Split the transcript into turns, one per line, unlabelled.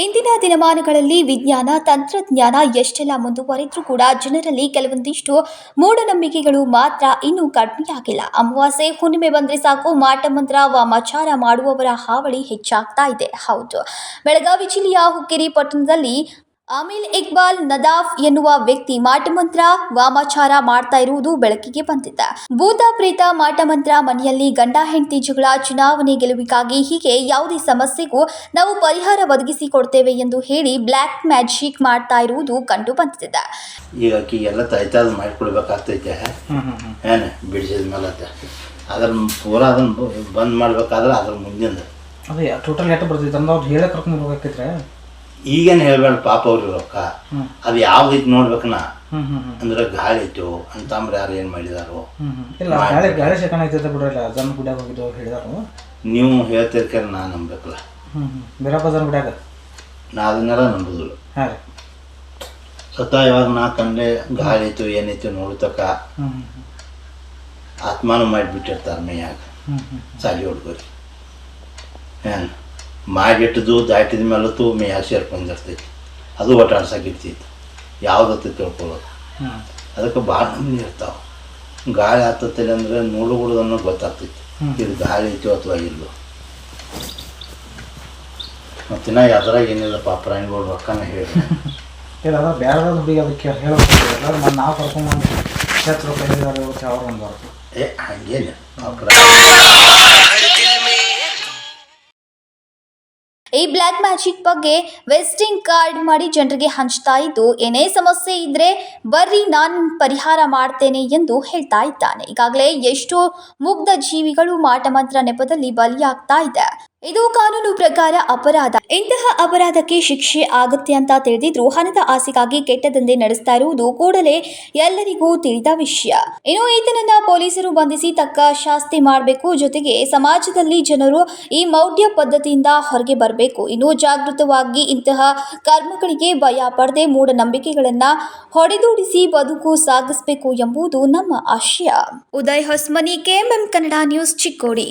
ಇಂದಿನ ದಿನಮಾನಗಳಲ್ಲಿ ವಿಜ್ಞಾನ, ತಂತ್ರಜ್ಞಾನ ಎಷ್ಟೆಲ್ಲ ಮುಂದುವರೆದರೂ ಕೂಡ ಜನರಲ್ಲಿ ಕೆಲವೊಂದಿಷ್ಟು ಮೂಢನಂಬಿಕೆಗಳು ಮಾತ್ರ ಇನ್ನೂ ಕಡಿಮೆಯಾಗಿಲ್ಲ ಅಮಾವಾಸ್ಯೆ, ಹುಣ್ಣಿಮೆ ಬಂದರೆ ಸಾಕು ಮಾಟಮಂತ್ರ ವಾಮಾಚಾರ ಮಾಡುವವರ ಹಾವಳಿ ಹೆಚ್ಚಾಗ್ತಾ ಇದೆ. ಹೌದು. ಬೆಳಗಾವಿ ಜಿಲ್ಲೆಯ ಹುಕ್ಕೇರಿ ಪಟ್ಟಣದಲ್ಲಿ ಅಮಿಲ್ ಇಕ್ಬಾಲ್ ನದಾಫ್ ಎನ್ನುವ ವ್ಯಕ್ತಿ ಮಾಟಮಂತ್ರ ವಾಮಾಚಾರ ಮಾಡ್ತಾ ಇರುವುದು ಬೆಳಕಿಗೆ ಬಂದಿದ್ದ ಭೂತ ಪ್ರೀತ ಮಾಟಮಂತ್ರ ಮನೆಯಲ್ಲಿ ಗಂಡ ಹೆಂಡತಿ ಜಗಳ ಚುನಾವಣೆ ಗೆಲುವಿಗಾಗಿ ಹೀಗೆ ಯಾವುದೇ ಸಮಸ್ಯೆಗೂ ನಾವು ಪರಿಹಾರ ಒದಗಿಸಿ ಕೊಡ್ತೇವೆ ಎಂದು ಹೇಳಿ ಬ್ಲ್ಯಾಕ್ ಮ್ಯಾಜಿಕ್ ಮಾಡ್ತಾ ಇರುವುದು ಕಂಡು ಬಂದಿದೆ.
ಈಗ ಆಕಿ ಎಲ್ಲ ತೈತಾದ ಮಾಡ್ಕೊಳ್ಬೇಕಾಗ್ತೈತೆ
ಹ್ಮ್ ಹ್ಮ್ ಹ್ಮ್.
ಏನು ಬಿಡಿಸಿದ ಮೇಲೆ ಅದ್ರ ಪೂರ ಅದನ್ನ ಬಂದ್ ಮಾಡ್ಬೇಕಾದ್ರೆ ಅದ್ರ ಮುಂದಿನ
ಅದೇ ಟೋಟಲ್ ಎಷ್ಟು ಬರ್ತೈತೆ ಅಂದ್ರೆ ಅವ್ರು ಹೇಳಕ್ಕೆ ಕರ್ಕೊಂಡು ಹೋಗ್ಬೇಕಿದ್ರೆ
ಈಗೇನು ಹೇಳ್ಬೇಡ ಪಾಪ ಅವ್ರ ರೊಕ್ಕ. ಅದು ನೋಡ್ಬೇಕನ?
ಹ್ಮ್ ಹ್ಮ್ ಹ್ಮ್.
ಅಂದ್ರೆ ಗಾಳಿ ಇತ್ತು ಅಂತ ಅಂದ್ರೆ ಯಾರು ಏನು ಮಾಡಿದಾರೋ.
ಇಲ್ಲ ಗಾಳಿ ಗಾಳಿ ಶಕನ ಐತೈತೆ ಬಿಡ್ರಲ್ಲ ಜನ ಗುಡ್ಯಾಗ ಹೋಗಿದ್ದು ಹೇಳಿದಾರು.
ನೀವು ಹೇಳ್ತಿರ್ಕೇಳಿ ನಾ ನಂಬೇಕಲ್ಲ
ಬೇರಪ್ಪ ಜನ ಗುಡ್ಯಾಗ?
ನಾ ಅದನ್ನೆಲ್ಲ ನಂಬುದಿಲ್ಲ.
ಹಾಂ
ಸತ ಇವಾಗ ನಾ ಕಂಡೆ ಗಾಳಿ ಇತ್ತು ಏನಿತ್ತು ನೋಡ್ತಕ್ಕ ಆತ್ಮಾನು ಮಾಡಿಬಿಟ್ಟಿರ್ತಾರೆ ಮೇಯಾಗ. ಸಾಲಿ ಹುಡುಗರು ಏನು? ಮಾಡಿಟ್ಟದು ದಾಟಿದ ಮೇಲತ್ತು ಮೇಯಾಗ ಸೇರ್ಕೊಂಡಿರ್ತೈತಿ ಅದು ಒಟ್ಟಾಡ್ಸಕ್ಕಿರ್ತೈತಿ ಯಾವ್ದತ್ತು ತಿಳ್ಕೊಳ್ಳೋದು. ಅದಕ್ಕೆ ಭಾಳ ನಮ್ಮ ಇರ್ತಾವೆ. ಗಾಳಿ ಹತ್ತತ್ತಿಲ್ಲ ಅಂದರೆ ನೋಡುಗುಡದನ್ನು ಗೊತ್ತಾಗ್ತೈತಿ. ಇದು ಗಾಳಿ ಐತೋ ಅಥವಾ ಇಲ್ಲೋ. ಮತ್ತಿನ್ನ ಏನಿಲ್ಲ ಪಾಪ ಪ್ರಾಣಿಗಳು ರೊಕ್ಕನ ಹೇಳಿ.
ಇಲ್ಲ ಬೇರೆ ಹುಡುಗಿ ಅದಕ್ಕೆ ನಾವು ಕರ್ಕೊಂಡು ಅವ್ರು ಒಂದು
ಏ ಹಂಗೇನು
ಈ ಬ್ಲ್ಯಾಕ್ ಮ್ಯಾಜಿಕ್ ಬಗ್ಗೆ ವೆಸ್ಟಿಂಗ್ ಕಾರ್ಡ್ ಮಾಡಿ ಜನರಿಗೆ ಹಂಚ್ತಾ ಇದ್ದು, ಏನೇ ಸಮಸ್ಯೆ ಇದ್ರೆ ಬರ್ರಿ, ನಾನು ಪರಿಹಾರ ಮಾಡ್ತೇನೆ ಎಂದು ಹೇಳ್ತಾ ಇದ್ದಾನೆ. ಈಗಾಗಲೇ ಎಷ್ಟೋ ಮುಗ್ಧ ಜೀವಿಗಳು ಮಾಟಮಂತ್ರ ನೆಪದಲ್ಲಿ ಬಲಿಯಾಗ್ತಾ ಇದೆ. ಇದು ಕಾನೂನು ಪ್ರಕಾರ ಅಪರಾಧ. ಇಂತಹ ಅಪರಾಧಕ್ಕೆ ಶಿಕ್ಷೆ ಆಗುತ್ತೆ ಅಂತ ತಿಳಿದಿದ್ರು ಹಣದ ಆಸೆಗಾಗಿ ಕೆಟ್ಟ ದಂಧೆ ನಡೆಸ್ತಾ ಇರುವುದು ಕೂಡಲೇ ಎಲ್ಲರಿಗೂ ತಿಳಿದ ವಿಷಯ. ಇನ್ನು ಈತನನ್ನ ಪೊಲೀಸರು ಬಂಧಿಸಿ ತಕ್ಕ ಶಾಸ್ತಿ ಮಾಡಬೇಕು. ಜೊತೆಗೆ ಸಮಾಜದಲ್ಲಿ ಜನರು ಈ ಮೌಢ್ಯ ಪದ್ಧತಿಯಿಂದ ಹೊರಗೆ ಬರಬೇಕು. ಇನ್ನು ಜಾಗೃತವಾಗಿ ಇಂತಹ ಕರ್ಮಗಳಿಗೆ ಭಯ ಪಡದೆ ಮೂಢನಂಬಿಕೆಗಳನ್ನ ಹೊಡೆದೂಡಿಸಿ ಬದುಕು ಸಾಗಿಸಬೇಕು ಎಂಬುದು ನಮ್ಮ ಆಶಯ. Uday Hosmani, KMM Kannada news Chikkodi.